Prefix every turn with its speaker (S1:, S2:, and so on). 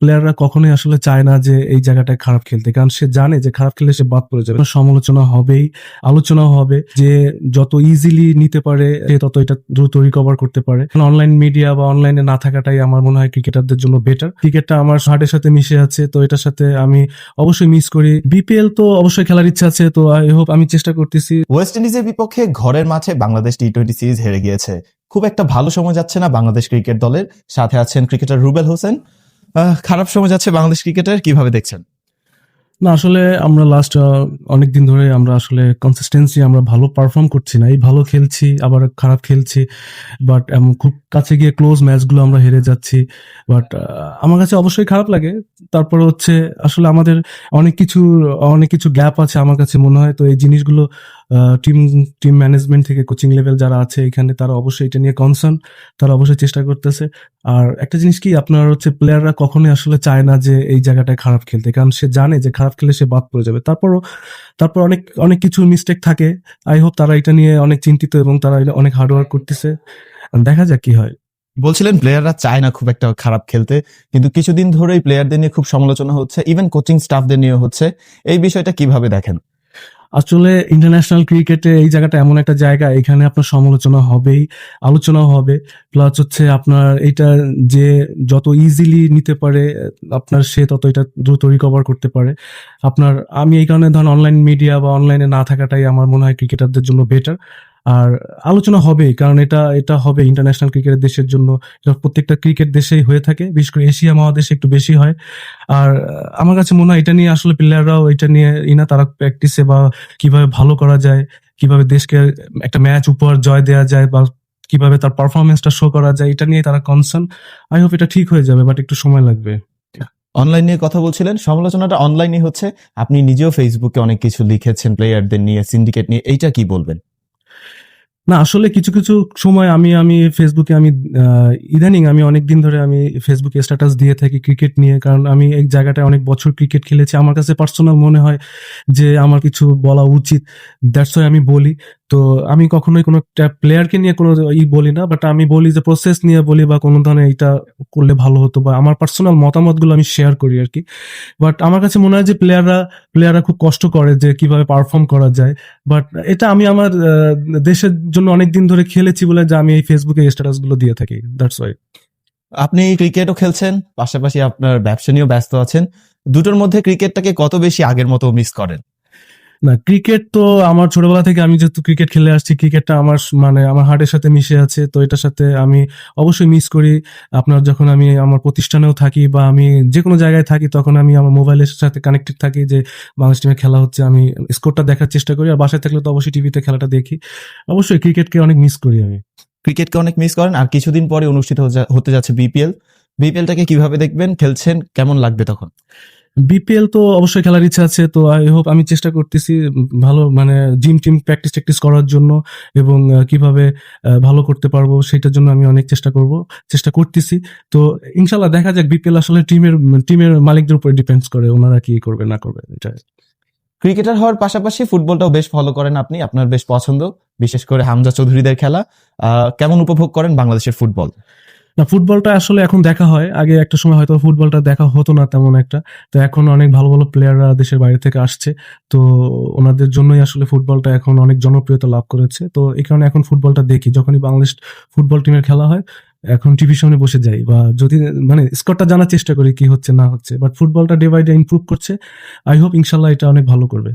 S1: প্লেয়াররা কখনোই আসলে চায় না যে এই জায়গাটায় খারাপ খেলতে, কারণ সে জানে যে খারাপ খেললে সে বাদ পড়ে যাবে। সমালোচনা হবেই আলোচনা হবে যে যত ইজিলি নিতে পারে তত এটা দ্রুত রিকভার করতে পারে। অনলাইন মিডিয়া বা অনলাইনে না থাকাটাই আমার মনে হয় ক্রিকেটারদের জন্য বেটার ক্রিকেটটা আমার হার্টের সাথে মিশে আছে, তো এটার সাথে আমি অবশ্যই মিস করি। বিপিএল তো অবশ্যই খেলার ইচ্ছা আছে, তো আই হোপ আমি চেষ্টা করতেছি।
S2: ওয়েস্ট ইন্ডিজের বিপক্ষে ঘরের মাঠে বাংলাদেশ টি টোয়েন্টি সিরিজ হেরে গিয়েছে। খুব একটা ভালো সময় যাচ্ছে না বাংলাদেশ ক্রিকেট দলের। সাথে আছেন ক্রিকেটার রুবেল হোসেন। খারাপ সময় যাচ্ছে বাংলাদেশ ক্রিকেটের, কীভাবে দেখছেন?
S1: না, আসলে আমরা লাস্ট অনেক দিন ধরে আমরা আসলে কনসিস্টেন্সি আমরা ভালো পারফর্ম করছি না। এই ভালো খেলছি, আবার খারাপ খেলছি বাট এমন খুব কাছে গিয়ে ক্লোজ ম্যাচগুলো আমরা হেরে যাচ্ছি। বাট আমার কাছে অবশ্যই খারাপ লাগে। তারপরে হচ্ছে, আসলে আমাদের অনেক কিছু অনেক কিছু গ্যাপ আছে আমার কাছে মনে হয়। তো এই জিনিসগুলো টিম টিম ম্যানেজমেন্ট থেকে কোচিং লেভেল যারা আছে এখানে, তারা অবশ্যই এটা নিয়ে কনসার্ন তারা অবশ্যই চেষ্টা করতেছে। আর একটা জিনিস কি, আপনার হচ্ছে প্লেয়াররা কখনোই আসলে চায় না যে এই জায়গাটায় খারাপ খেলতে, কারণ সে জানে যে খারাপ খেলে সে বাদ পড়ে যাবে। তারপরও, তারপর অনেক অনেক কিছু মিস্টেক থাকে। আই হোপ তারা এটা নিয়ে অনেক চিন্তিত এবং তারা অনেক হার্ডওয়ার্ক করতেছে। দেখা যাক কি হয়।
S2: বলছিলেন প্লেয়াররা চায় না খুব একটা খারাপ খেলতে, কিন্তু কিছুদিন ধরেই প্লেয়ারদের নিয়ে খুব সমালোচনা হচ্ছে ইভেন কোচিং স্টাফদের নিয়ে হচ্ছে। এই বিষয়টা কীভাবে দেখেন?
S1: আসলে ইন্টারন্যাশনাল ক্রিকেটে এই জায়গাটা এমন একটা জায়গা, এখানে আপনার সমালোচনা হবেই, আলোচনাও হবে। প্লাস হচ্ছে আপনার এটা যে যত ইজিলি নিতে পারে, আপনার সে তত এটা দ্রুত রিকভার করতে পারে। আপনার, আমি এই কারণে ধরেন অনলাইন মিডিয়া বা অনলাইনে না থাকাটাই আমার মনে হয় ক্রিকেটারদের জন্য বেটার আর আলোচনা হবেই, কারণ এটা এটা হবে ইন্টারন্যাশনাল ক্রিকেটের দেশের জন্য প্রত্যেকটা ক্রিকেট দেশেই হয়ে থাকে, বিশেষ করে এশিয়া মহাদেশে একটু বেশি হয়। আর আমার কাছে মনে হয় এটা নিয়ে আসলে প্লেয়াররাও এটা নিয়ে ইনা তারা প্র্যাকটিসে বা কীভাবে ভালো করা যায়, কীভাবে দেশকে একটা ম্যাচ উপহার জয় দেওয়া যায় বা কীভাবে তার পারফরমেন্সটা শো করা যায়, এটা নিয়ে তারা কনসার্ন আই হোপ এটা ঠিক হয়ে যাবে বাট একটু সময় লাগবে।
S2: অনলাইন নিয়ে কথা বলছিলেন, সমালোচনাটা অনলাইনে হচ্ছে। আপনি নিজেও ফেসবুকে অনেক কিছু লিখেছেন প্লেয়ারদের নিয়ে সিন্ডিকেট নিয়ে, এইটা কি বলবেন?
S1: না, আসলে কিছু কিছু সময় আমি আমি ফেসবুকে আমি ইদানিং আমি অনেক দিন ধরে আমি ফেসবুকে স্ট্যাটাস দিয়ে থাকি ক্রিকেট নিয়ে। কারণ আমি এক জায়গাটায় অনেক বছর ক্রিকেট খেলেছি। আমার কাছে পার্সোনাল মনে হয় যে আমার কিছু বলা উচিত। দ্যাটস ওয়াই আমি বলি। তো আমি কখনোই কোনো একটা প্লেয়ারকে নিয়ে কোনো ই বলি না বাট আমি বলি যে প্রসেস নিয়ে বলি বা কোনো ধরনের এটা করলে ভালো হতো বা আমার পার্সোনাল মতামতগুলো আমি শেয়ার করি আর কি। বাট আমার কাছে মনে হয় যে প্লেয়াররা প্লেয়াররা খুব কষ্ট করে যে কীভাবে পারফর্ম করা যায়। বাট এটা আমি আমার দেশের জন্য অনেক দিন ধরে খেলেছি বলে যে আমি এই ফেসবুকে স্ট্যাটাসগুলো দিয়ে থাকি দ্যাটস ওয়াই
S2: আপনি ক্রিকেটও খেলছেন, পাশাপাশি আপনার ব্যবসা নিয়েও ব্যস্ত আছেন। দুটোর মধ্যে ক্রিকেটটাকে কত বেশি আগের মতো মিস করেন?
S1: না ক্রিকেট তো আমার ছোটবেলা থেকে আমি যেহেতু ক্রিকেট খেলে আসছি ক্রিকেটটা আমার মানে আমার হার্টের সাথে মিশে আছে, তো এটার সাথে আমি অবশ্যই মিস করি। আপনার যখন আমি আমার প্রতিষ্ঠানেও থাকি বা আমি যে কোনো জায়গায় থাকি, তখন আমি আমার মোবাইলের সাথে কানেক্টেড থাকি যে, বাংলাদেশ টিমে খেলা হচ্ছে, আমি স্কোরটা দেখার চেষ্টা করি আর বাসায় থাকলে তো অবশ্যই টিভিতে খেলাটা দেখি। অবশ্যই ক্রিকেটকে অনেক মিস করি আমি।
S2: ক্রিকেটকে অনেক মিস করেন। আর কিছুদিন পরে অনুষ্ঠিত হতে যাচ্ছে বিপিএল বিপিএলটাকে কীভাবে দেখবেন, খেলছেন, কেমন লাগবে তখন?
S1: বিপিএল তো অবশ্যই খেলার ইচ্ছা আছে, তো আই হোপ আমি চেষ্টা করতেছি ভালো মানে জিম টিম প্র্যাকটিস ট্যাকটিস করার জন্য এবং কীভাবে ভালো করতে পারব সেটার জন্য আমি অনেক চেষ্টা করব, চেষ্টা করতেছি। তো ইনশাল্লাহ দেখা যাক বিপিএল আসলে টিমের টিমের মালিকদের উপরে ডিপেন্ডস করে, ওনারা কি করবে, না করবে, এটা।
S2: ক্রিকেটার হওয়ার পাশাপাশি ফুটবলটাও বেশ ফলো করেন আপনি, আপনার বেশ পছন্দ, বিশেষ করে হামজা চৌধুরীদের খেলা। কেমন উপভোগ করেন বাংলাদেশের ফুটবল
S1: না, ফুটবলটা আসলে এখন দেখা হয়। আগে একটা সময় হয়তো ফুটবলটা দেখা হতো না তেমন একটা। তো এখন অনেক ভালো ভালো প্লেয়াররা দেশের বাইরে থেকে আসছে। তো ওনাদের জন্যই আসলে ফুটবলটা এখন অনেক জনপ্রিয়তা লাভ করেছে। তো এই কারণে এখন ফুটবলটা দেখি। যখনই বাংলাদেশ ফুটবল টিমের খেলা হয়, এখন টিভির সামনে বসে যাই। বা যদি মানে স্কোরটা জানার চেষ্টা করি কি হচ্ছে, না হচ্ছে। বাট ফুটবলটা ডে বাই ডে ইমপ্রুভ করছে। আই হোপ ইনশাল্লাহ এটা অনেক ভালো করবে।